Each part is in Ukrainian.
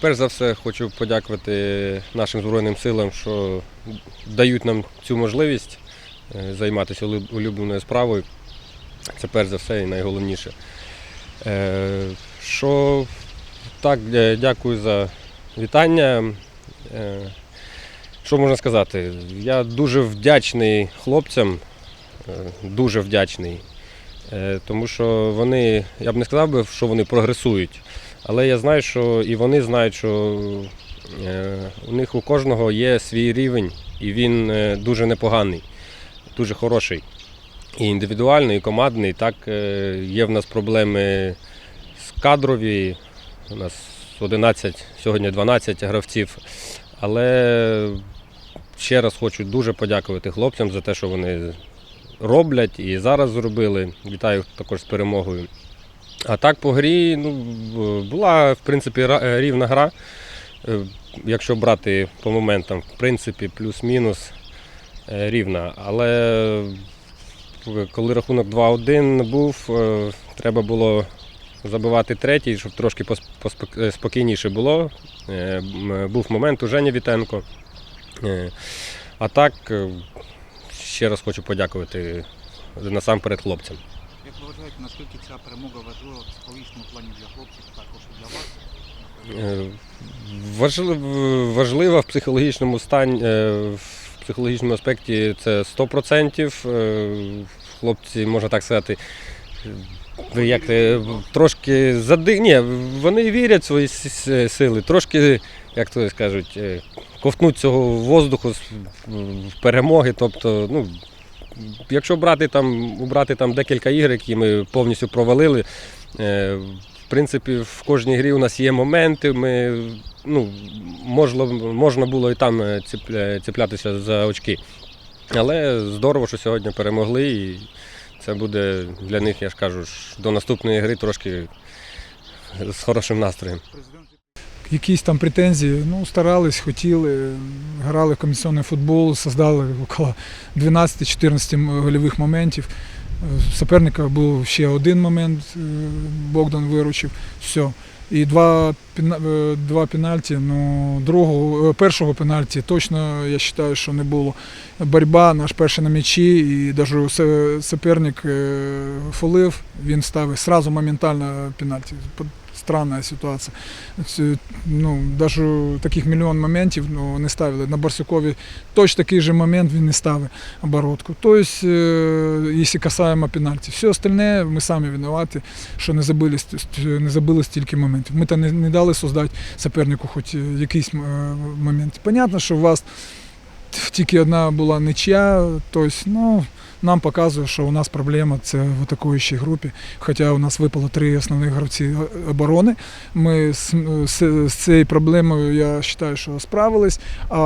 перш за все хочу подякувати нашим Збройним силам, що дають нам цю можливість е, займатися улюбленою справою. Це перш за все і найголовніше. Е, Що так, е, дякую за вітання. Що можна сказати? Я дуже вдячний хлопцям, дуже вдячний. Тому що вони, я б не сказав би, що вони прогресують, але я знаю, що і вони знають, що е, у них у кожного є свій рівень, і він е, дуже непоганий, дуже хороший. І індивідуальний, і командний. Так, е, є в нас проблеми з кадрові. У нас 11, сьогодні 12 гравців. Але ще раз хочу дуже подякувати хлопцям за те, що вони роблять і зараз зробили. Вітаю також з перемогою. А так по грі ну, була в принципі е, рівна гра. Е, Якщо брати по моментам, в принципі, плюс-мінус е, рівна. Але коли рахунок 2-1 був, треба було забивати третій, щоб трошки спокійніше було. Був момент у Жені Вітенко. А так, ще раз хочу подякувати насамперед хлопцям. Як ви вважаєте, наскільки ця перемога важлива в психологічному плані для хлопців, також і для вас? Е, важлив- Важлива в психологічному стані, е, в психологічному аспекті це 100%. Е, Хлопці, можна так сказати, як трошки зади... Ні, вони вірять в свої сили, трошки, як то скажуть, е, ковтнуть цього воздуху в перемоги. Тобто, ну, якщо брати там, убрати там декілька ігор, які ми повністю провалили, е, в принципі, в кожній грі у нас є моменти. Ми, ну, можна, можна було і там е, цеплятися за очки. Але здорово, що сьогодні перемогли, і це буде для них, я ж кажу, до наступної гри трошки з хорошим настроєм. Якісь там претензії. Ну, старались, хотіли, грали в комісійний футбол, создали около 12-14 гольових моментів. У суперника був ще один момент, е, Богдан виручив. Все. І два, е, два пенальті. Ну, другого, е, першого пенальті точно я вважаю, що не було. Боротьба, наш перший на м'ячі, і навіть суперник е, фолив, він ставив сразу моментально пенальті. По- Странна ситуація. Ну, навіть таких мільйон моментів ну, не ставили. На Барсукові точно такий же момент він не ставив оборотку. Тобто, якщо касаємо пенальті. Все остальне ми самі винуваті, що не забили, не забили стільки моментів. Ми там не, не дали создати супернику хоч е, якийсь момент. Понятно, що у вас тільки одна була нічия, тобто, ну, нам показує, що у нас проблема це в атакуючій групі. Хоча у нас випало три основних гравці оборони. Ми з, з, з цією проблемою, я вважаю, що справились. А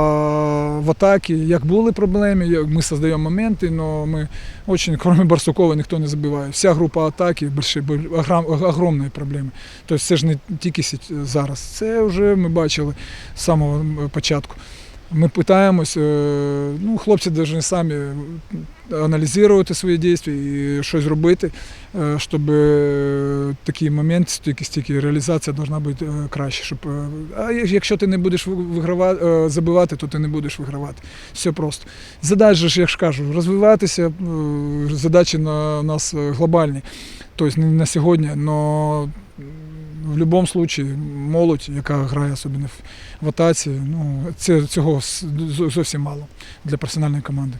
в атакі, як були проблеми, ми создаємо моменти, але ми очень, крім Барсукова, ніхто не забиває. Вся група атаки больші, огром- огромні проблеми. Тобто це ж не тільки зараз. Це вже ми бачили з самого початку. Ми питаємось, е, ну, хлопці повинні самі аналізувати свої дії і щось робити, е, щоб такий момент, стільки, стільки реалізація повинна бути е, краще. Щоб, а якщо ти не будеш вигравати, забивати, то ти не будеш вигравати. Все просто. Задача ж, я ж кажу, розвиватися, задачі на нас глобальні. Тобто не на сьогодні, але в будь-якому випадку молодь, яка грає особливо в атаці, ну, це, цього зовсім мало для професіональної команди.